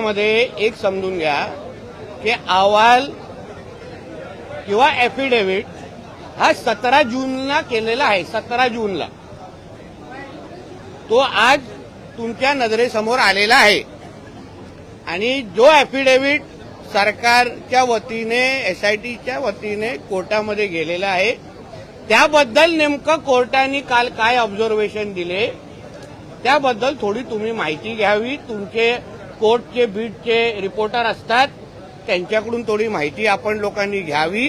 मध्ये एक समजून घ्या की अहवाल किंवा एफिडेव्हिट हा सतरा जूनला केलेला आहे सतरा जूनला. तो आज तुमच्या नजरेसमोर आलेला आहे. आणि जो एफिडेव्हिट सरकारच्या वतीने एसआयटीच्या वतीने कोर्टामध्ये गेलेला आहे त्याबद्दल नेमकं कोर्टाने काल काय ऑब्झर्वेशन दिले त्याबद्दल थोडी तुम्ही माहिती घ्यावी. तुमचे कोर्टचे बीटचे रिपोर्टर असतात. त्यांच्याकडून थोडी माहिती आपण लोकांनी घ्यावी.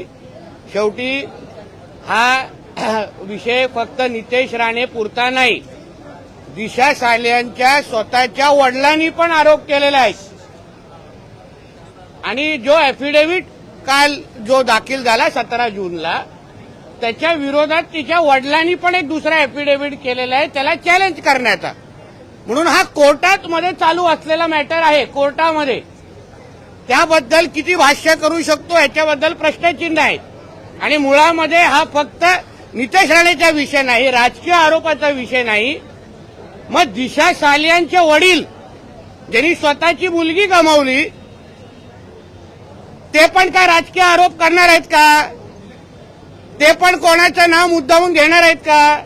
शेवटी हा विषय फक्त नितेश राणे पुरता नाही. दिशा सालियांच्या स्वतःच्या वडिलांनी पण आरोप केलेला आहे. आणि जो ॲफिडेव्हिट काल जो दाखल झाला सतरा जूनला त्याच्या विरोधात तिच्या वडिलांनी पण एक दुसरा ॲफिडेव्हिट केलेला आहे. त्याला चॅलेंज करण्याचा म्हणून हा कोर्टात मध्ये चालू असलेला मॅटर आहे कोर्टामध्ये. त्याबद्दल किती भाष्य करू शकतो याच्याबद्दल प्रश्नचिन्ह आहे आणि मुळामध्ये हा फक्त नितेश राणेचा विषय नाही राजकीय आरोपाचा विषय नाही. मग दिशा सालियांचे वडील ज्यांनी स्वतःची मुलगी गमावली ते पण काय राजकीय आरोप करणार आहेत का? ते पण कोणाचं नाव मुद्दावून घेणार आहेत का?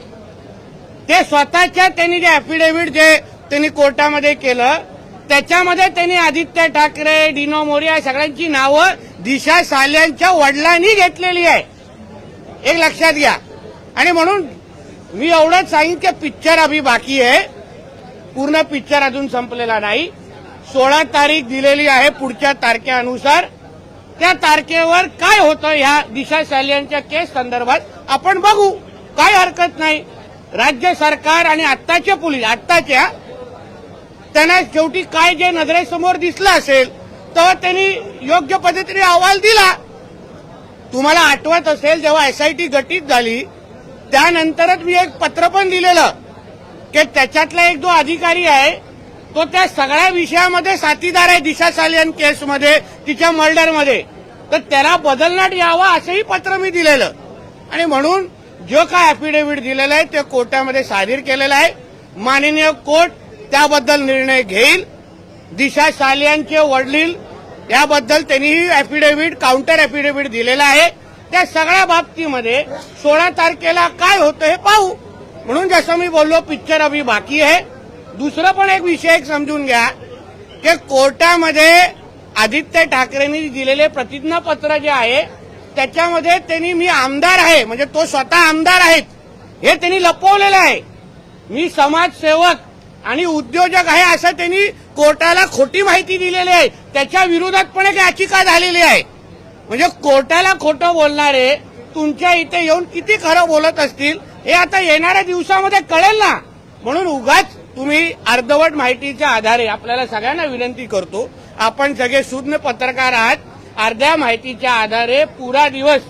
ते स्वतःच्या त्यांनी जे अफिडेव्हिट जे त्यांनी कोर्टामध्ये केलं त्याच्यामध्ये त्यांनी आदित्य ठाकरे डिनो मोरिया सगळ्यांची नावं दिशा साल्यांच्या वडिलांनी घेतलेली आहे. एक लक्षात घ्या. आणि म्हणून मी एवढंच सांगेन की पिक्चर अभि बाकी आहे. पूर्ण पिक्चर अजून संपलेला नाही. सोळा तारीख दिलेली आहे पुढच्या तारखेनुसार. त्या तारखेवर काय होतं ह्या दिशा साल्यांच्या केस संदर्भात आपण बघू. काय हरकत नाही. राज्य सरकार आणि आत्ताचे पोलीस आत्ताच्या त्यांना शेवटी काय जे नजरेसमोर दिसलं असेल तर त्यांनी योग्य पद्धतीने अहवाल दिला. तुम्हाला आठवत असेल जेव्हा एसआयटी गटित झाली त्यानंतरच मी एक पत्र पण दिलेलं की त्याच्यातला एक जो अधिकारी आहे तो त्या सगळ्या विषयामध्ये साथीदार आहे दिशा सालियन केसमध्ये तिच्या मर्डरमध्ये तर त्याला बदलण्यात यावं असंही पत्र मी दिलेलं. आणि म्हणून जो काय अफिडेव्हिट दिलेलं आहे ते कोर्टामध्ये सादर केलेलं आहे. माननीय कोर्ट त्याबद्दल निर्णय घेईल. दिशा सालियांचे वडील याबद्दल त्यांनीही अफिडेव्हिट काउंटर अफिडेव्हिट दिलेला आहे. त्या सगळ्या बाबतीमध्ये सोळा तारखेला काय होतं हे पाहू. म्हणून जसं मी बोललो पिक्चर अभि बाकी आहे. दुसरं पण एक विषय एक समजून घ्या की कोर्टामध्ये आदित्य ठाकरेंनी दिलेले प्रतिज्ञापत्र जे आहे त्याच्यामध्ये त्यांनी मी आमदार आहे म्हणजे तो स्वतः आमदार आहेत हे त्यांनी लपवलेलं आहे. मी समाजसेवक आणि उद्योजक आहे असं त्यांनी कोर्टाला खोटी माहिती दिलेली आहे. त्याच्या विरोधात पण एक याचिका झालेली आहे. म्हणजे कोर्टाला खोटं बोलणारे तुमच्या इथे येऊन किती खरं बोलत असतील हे आता येणाऱ्या दिवसामध्ये कळेल ना. म्हणून उगाच तुम्ही अर्धवट माहितीच्या आधारे आपल्याला सगळ्यांना विनंती करतो आपण सगळे सुज्ञ पत्रकार आहात अर्ध्या माहितीच्या आधारे पुरा दिवस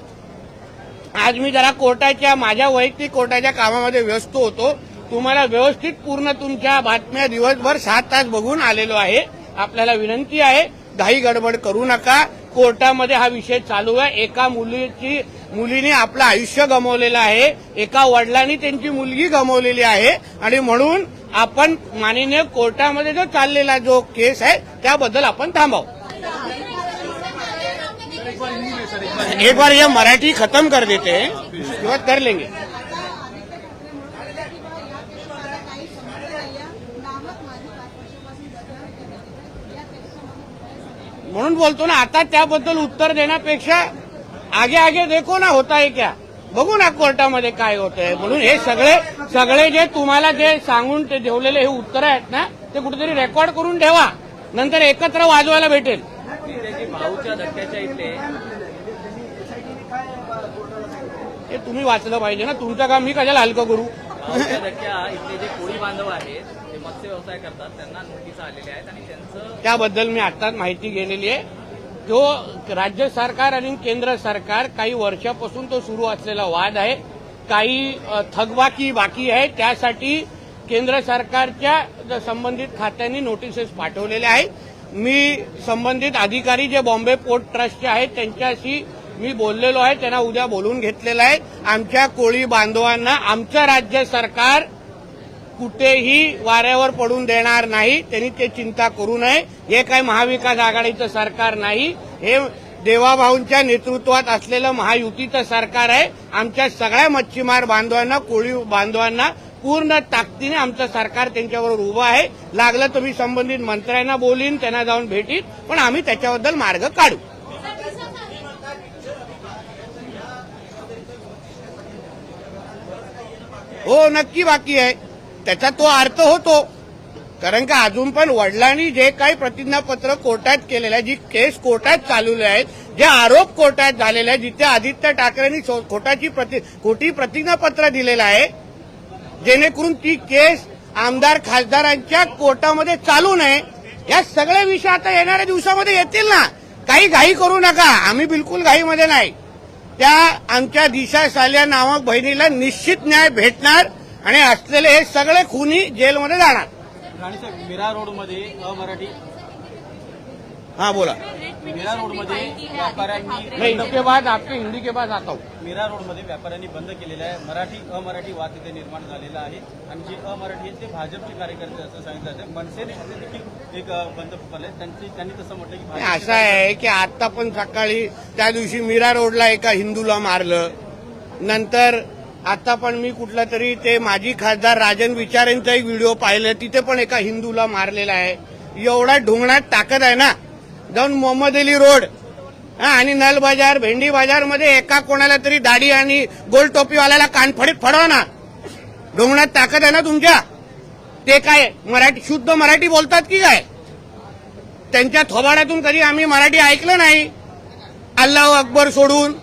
आज मी जरा कोर्टाच्या माझ्या वैयक्तिक कोर्टाच्या कामामध्ये व्यस्त होतो. तुम्हाला व्यवस्थित पूर्ण तुमच्या बातम्या दिवसभर सात तास बघून आलेलो आहे. आपल्याला विनंती आहे घाई गडबड करू नका. कोर्टामध्ये हा विषय चालू आहे. एका मुलीची मुलीने आपलं आयुष्य गमावलेलं आहे. एका वडिलांनी त्यांची मुलगी गमावलेली आहे. आणि म्हणून आपण माननीय कोर्टामध्ये जो चाललेला जो केस आहे त्याबद्दल आपण थांबाव. एक बार ये मराठी खत्म कर देते हैं उसके बाद कर लेंगे। म्हणून बोलतो ना आता त्याबद्दल उत्तर देण्यापेक्षा आगे आगे देखो ना होता आहे क्या? बघू ना कोर्टामध्ये काय होत आहे म्हणून हे सगळे सगळे जे तुम्हाला जे सांगून ते ठेवलेले हे उत्तर आहेत ना ते कुठेतरी रेकॉर्ड करून ठेवा. नंतर एकत्र वाजवायला भेटेल. भाऊच्या धक्क्याच्या हे तुम्ही वाचलं पाहिजे ना. तुमचं काम मी कशाला हलकं करू? इथले जे कोळी बांधव आहेत ते मत्स्य व्यवसाय करतात. त्यांना नोटीस आलेल्या आहेत आणि त्यांचं त्याबद्दल मी आत्ताच माहिती गेलेली आहे. जो राज्य सरकार आणि केंद्र सरकार काही वर्षापासून तो सुरू असलेला वाद आहे काही थकबाकी बाकी आहे त्यासाठी केंद्र सरकारच्या संबंधित खात्यांनी नोटिसेस पाठवलेल्या आहेत. मी संबंधित अधिकारी जे बॉम्बे पोर्ट ट्रस्टचे आहेत त्यांच्याशी मी बोललेलो आहे त्यांना उद्या बोलून घेतलेलं आहे. आमच्या कोळी बांधवांना आमचं राज्य सरकार कुठेही वाऱ्यावर पडून देणार नाही. त्यांनी ते चिंता करू नये. हे काय महाविकास आघाडीचं सरकार नाही. हे देवाभाऊंच्या नेतृत्वात असलेलं महायुतीचं सरकार आहे. आमच्या सगळ्या मच्छीमार बांधवांना कोळी बांधवांना पूर्ण ताकदीने आमचं सरकार त्यांच्याबरोबर उभं आहे. लागलं तर मी संबंधित मंत्र्यांना बोलीन त्यांना जाऊन भेटीन पण आम्ही त्याच्याबद्दल मार्ग काढू. हो नक्की बाकी आहे. त्याचा तो अर्थ होतो. कारण का अजून पण वडिलांनी जे काही प्रतिज्ञापत्र कोर्टात केलेलं आहे जी केस कोर्टात चालवले आहेत जे आरोप कोर्टात झालेले आहेत जिथे आदित्य ठाकरेंनी सो- कोर्टाची प्रति खोटी प्रतिज्ञापत्र दिलेलं आहे जेणेकरून ती केस आमदार खासदारांच्या कोर्टामध्ये चालू नये. या सगळे विषय आता येणाऱ्या दिवसामध्ये येतील ना. काही घाई करू नका. आम्ही बिलकुल घाईमध्ये नाही. त्या आमच्या दिशा साल्या नामक बहिणीला निश्चित न्याय भेटणार आणि असलेले हे सगळे खुनी जेलमध्ये जाणार. मीरा रोडमध्ये अमराठी हा बोला. मीरा रोडमध्ये व्यापाऱ्यांनी मैं इनके बाद आपके हिंदी के बाद आता हूँ. मीरा रोडमध्ये व्यापाऱ्यांनी बंद केलेलं आहे. मराठी अमराठी वाद तिथे निर्माण झालेला आहे. आणि जे अमराठी आहेत ते भाजपचे कार्यकर्ते असं सांगितलं जातं. मनसेने देखील एक बंद पुकारले त्यांची त्यांनी तसं म्हटलं की नाही, असं आहे की आता पण सकाळी त्या दिवशी मीरा रोडला एका हिंदूला मारलं. नंतर आता पण मी कुठला तरी ते माजी खासदार राजन विचारेंचा एक व्हिडिओ पाहिलं. तिथे पण एका हिंदूला मारलेला आहे. एवढा ढोंगणात ताकद आहे ना. जाऊन मोहम्मद अली रोड. आणि नल बाजार भेंडी बाजारमध्ये एका कोणाला तरी दाढी आणि गोल टोपीवाल्याला कानफडीत फडवा ना. ढोंगणात ताकद आहे ना तुमच्या? ते काय मराठी शुद्ध मराठी बोलतात की काय? त्यांच्या थोबाड्यातून कधी आम्ही मराठी ऐकलं नाही. अल्लाह अकबर सोडून.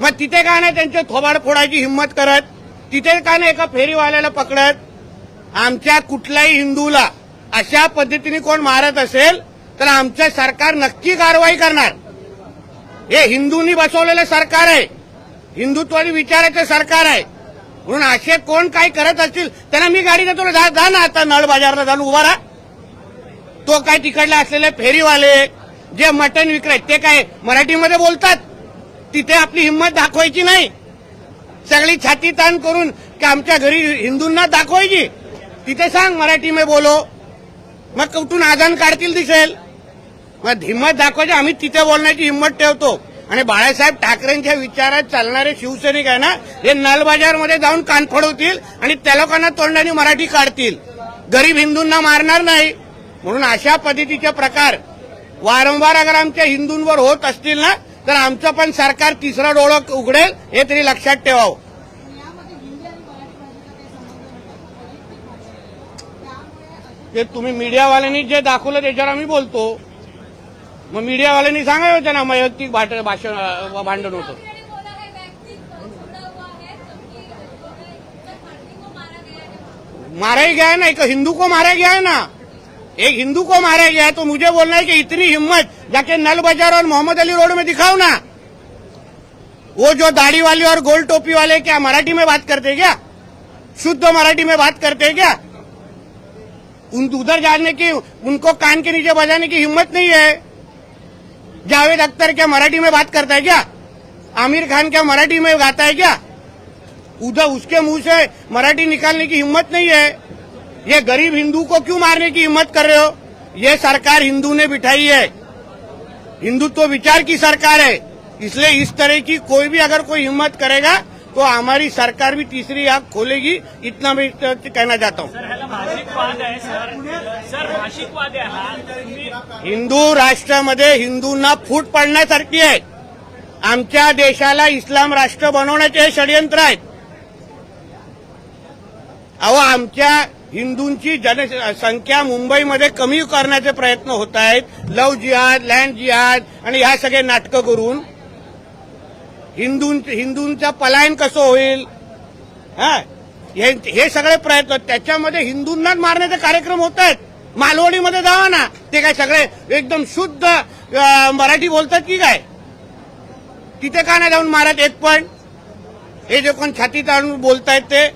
मग तिथे का नाही त्यांचे थोबाड फोडायची हिंमत करत? तिथे का नाही एका फेरीवाल्याला पकडत? आमच्या कुठल्याही हिंदूला अशा पद्धतीने कोण मारत असेल? तर आमचं सरकार नक्की कारवाई करणार. हे हिंदूंनी बसवलेलं सरकार आहे. हिंदुत्वादी विचाराचं सरकार आहे. म्हणून असे कोण काय करत असतील त्यांना मी गाडी देतो. जा जा ना आता नळ बाजारला जाऊन उभा राहा. तो काय तिकडले असलेले फेरीवाले जे मटण विक्रेत ते काय मराठीमध्ये बोलतात? तिथे आपली हिंमत दाखवायची नाही. सगळी छाती ताण करून की आमच्या घरी हिंदूंना दाखवायची. तिथे सांग मराठी मे बोलो. मग कुठून आदान काढतील दिसेल? मग हिंमत दाखवायची आम्ही तिथे बोलण्याची हिंमत ठेवतो. आणि बाळासाहेब ठाकरेंच्या विचारात चालणारे शिवसैनिक आहे ना हे नलबाजारमध्ये जाऊन कान फोडवतील आणि त्या लोकांना तोंडाने मराठी काढतील. गरीब हिंदूंना मारणार नाही. म्हणून अशा पद्धतीचे प्रकार वारंवार अगर आमच्या हिंदूंवर होत असतील ना तर आमचं पण सरकार तिसरा डोळं उघडेल हे तरी लक्षात ठेवावं. ते तुम्ही मीडियावाल्यांनी जे दाखवलं त्याच्यावर आम्ही बोलतो. मग मीडियावाल्यांनी सांगावं त्यांना वैयक्तिक भाट- भाषण अं, भांडण होतं. मारा ही? गया है ना एक हिंदू को मारा गया है ना. एक हिंदू को मारा गया है तो मुझे बोलना है कि इतनी हिम्मत जाके नल बाज़ार और मोहम्मद अली रोड में दिखाओ ना. वो जो दाढ़ी वाले और गोल टोपी वाले क्या मराठी में बात करते हैं क्या? शुद्ध मराठी में बात करते हैं क्या? उन उधर जाने की उनको कान के नीचे बजाने की हिम्मत नहीं है. जावेद अख्तर क्या मराठी में बात करता है क्या? आमिर खान क्या मराठी में गाता है क्या? उधर उसके मुँह से मराठी निकालने की हिम्मत नहीं है। ये गरीब हिंदू को क्यों मारने की हिम्मत कर रहे हो? ये सरकार हिंदू ने बिठाई है। हिंदुत्व तो विचार की सरकार है। इसलिए इस तरह की कोई भी अगर कोई हिम्मत करेगा तो हमारी सरकार भी तीसरी आंख खोलेगी इतना मैं कहना चाहता हूँ। हा. हिंदू राष्ट्रामध्ये हिंदूंना फूट पडण्यासारखी आहे. आमच्या देशाला इस्लाम राष्ट्र बनवण्याचे हे षडयंत्र आहेत. अहो आमच्या हिंदूंची जनसंख्या मुंबईमध्ये कमी करण्याचे प्रयत्न होत आहेत. लव जिहाद लँड जिहाद आणि ह्या सगळे नाटकं करून हिंदू हिंदूंचा पलायन कसं होईल? हा? हे सगळे प्रयत्न त्याच्यामध्ये हिंदूंनाच मारण्याचे कार्यक्रम होत आहेत. मालवणीमध्ये जावा ना. ते काय सगळे एकदम शुद्ध मराठी बोलतात की काय? तिथे का नाही जाऊन मारत एक पण? हे जे कोण छाती ताळून बोलतायत ते?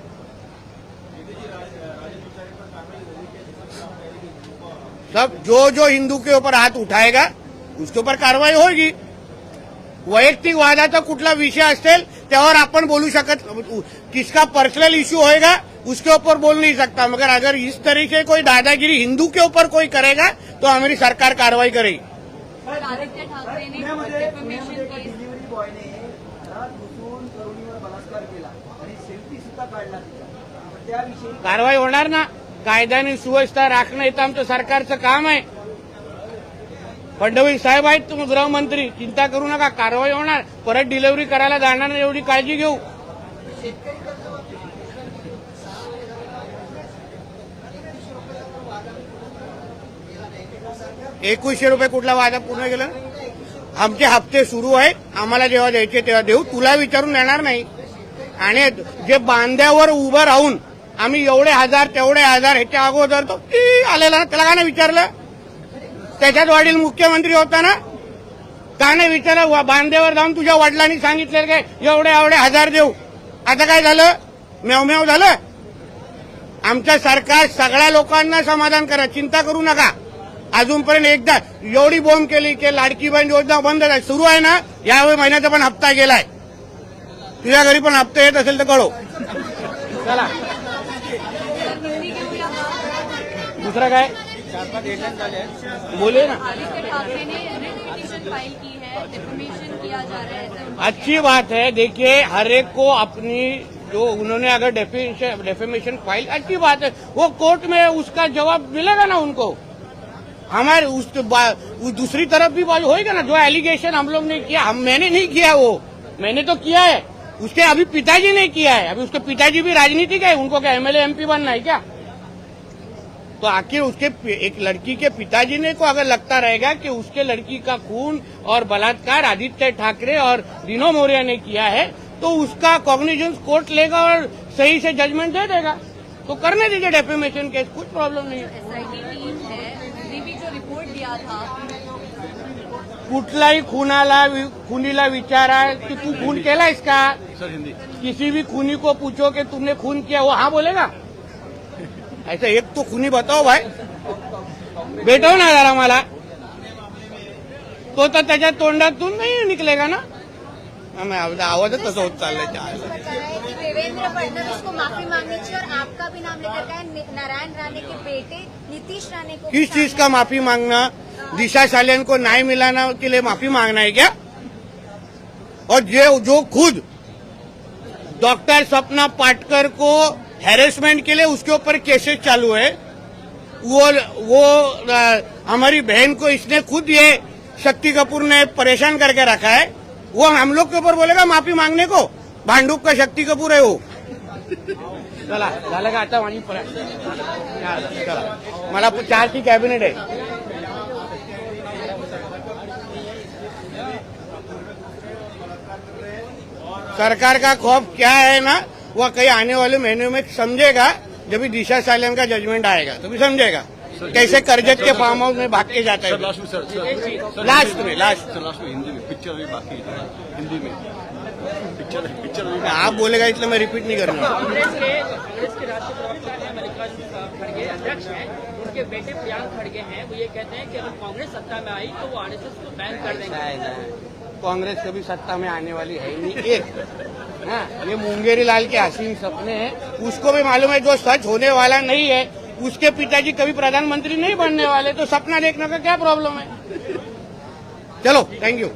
सब जो जो हिंदू के ऊपर हाथ उठाएगा उसके ऊपर कारवाई होगी. वैयक्तिक वादाचा कुठला विषय असेल त्यावर आपण बोलू शकत किसका पर्सनल इश्यू होएगा उसके ऊपर बोल नहीं सकता. मगर अगर इस तरीके कोई दादागिरी हिंदू के ऊपर कोई करेगा तो हमारी सरकार कार्रवाई करेगी. कारवाई होणार ना? कायद्याने सुव्यवस्था राखणं हे तर आमचं सरकारचं काम आहे. फडणवीस साहेब आहेत तुम्ही गृहमंत्री. चिंता करू नका कारवाई होणार. परत डिलिव्हरी करायला जाणार नाही एवढी काळजी घेऊ. एकवीसशे रुपये कुठला वादा पूर्ण केलं आमचे हप्ते सुरू आहेत. आम्हाला जेव्हा द्यायचे तेव्हा देऊ. तुला विचारून देणार नाही. आणि जे बांध्यावर उभं राहून आम्ही एवढे हजार तेवढे हजार ह्याच्या अगोदर तो आलेला त्याला का नाही विचारलं? त्याच्यात वडील मुख्यमंत्री होता ना का नाही विचारलं बांधेवर जाऊन तुझ्या वडिलांनी सांगितलं काय? एवढे एवढे हजार देऊ. आता काय झालं? मेव झालं. आमचं सरकार सगळ्या लोकांना समाधान करा. चिंता करू नका. अजूनपर्यंत एकदा एवढी बोंब केली की लाडकी बहीण योजना बंद झाली. सुरू आहे ना? यावेळी महिन्याचा पण हप्ता गेलाय. तुझ्या घरी पण हप्ता येत असेल तर कळव. चला. दुसरं काय? बोले ना। अच्छी बात है देखिए हर एक को अपनी जो उन्होंने अगर डेफिनेशन डेफेमेशन फ़ाइल अच्छी बात है। वो कोर्ट में उसका जवाब मिलेगा ना उनको? हमारे उस, उस दूसरी तरफ़ भी बात होएगा ना जो एलिगेशन हम लोग ने किया हम मैंने नहीं किया वो। मैंने तो किया है। उसके अभी पिताजी ने किया है। अभी उसके पिताजी भी राजनीतिक है उनको क्या एमएलए एमपी बनना है क्या? तो आखिर उसके एक लड़की के पिताजी ने को अगर लगता रहेगा कि उसके लड़की का खून और बलात्कार आदित्य ठाकरे और दिनो मौर्य ने किया है तो उसका कॉग्निजेंस कोर्ट लेगा और सही से जजमेंट दे देगा। तो करने दीजिए डेफेमेशन केस कुछ प्रॉब्लम नहीं है। एसआईटी टीम है। उसने भी जो रिपोर्ट दिया था कुठलाही खुनाला खुनीला विचारा कि तू खून केलायस का सर हिंदी। किसी भी खूनी को पूछो कि तुमने खून किया वो हाँ बोलेगा? ऐसा एक तो खूनी बताओ भाई। भेटव ना जरा मला। तो तर त्याच्या तोंडातून नाही निकलेगा ना? आवाज- तसं होत चाललंय देवेंद्र फडणवीस को माफी मांगनी चाहिए और आपका भी नाम लेकर गए नारायण राणे के बेटे नीतीश राणे को किस चीज का माफी मांगना? दिशा सालियन को न्याय मिलाना के लिए माफी मांगना है क्या? और जो जो खुद डॉक्टर सपना पाटकर को हैरेसमेंट के लिए उसके ऊपर केसेस चालू है। वो वो अ, हमारी बहन को इसने खुद ये शक्ति कपूर ने परेशान करके रखा है। वो हम लोग के ऊपर बोलेगा माफ़ी मांगने को। भांडूप का शक्ति कपूर है वो। चला झालं का आता माझी परत चला मला चारची कॅबिनेट आहे। सरकार का खौफ क्या है ना? वह कहीं आने वाले महीने में समझेगा जब भी दिशा सालन का जजमेंट आएगा तो भी समझेगा। कैसे करजत के फार्म हाउस में भाग के जाता है? लास्ट में लास्ट हिंदी में, लास्ट। में हिंदी में पिक्चर बाकी हिंदी में। पिक्चर पिक्चर अभी आप बोलेगा इसलिए मैं रिपीट नहीं करना कांग्रेस के कांग्रेस के राष्ट्रीय प्रवक्ता हैं खड़गे हैं। उनके बेटे प्रियांक खड़गे हैं। वो ये कहते हैं कि अगर कांग्रेस सत्ता में आई तो वो आरएसएस को बैन कर देंगे। कांग्रेस कभी सत्ता में आने वाली है नहीं। एक हाँ ये मुंगेरी लाल के हसीन सपने हैं। उसको भी मालूम है जो सच होने वाला नहीं है उसके पिताजी कभी प्रधानमंत्री नहीं बनने वाले तो सपना देखने का क्या प्रॉब्लम है? चलो थैंक यू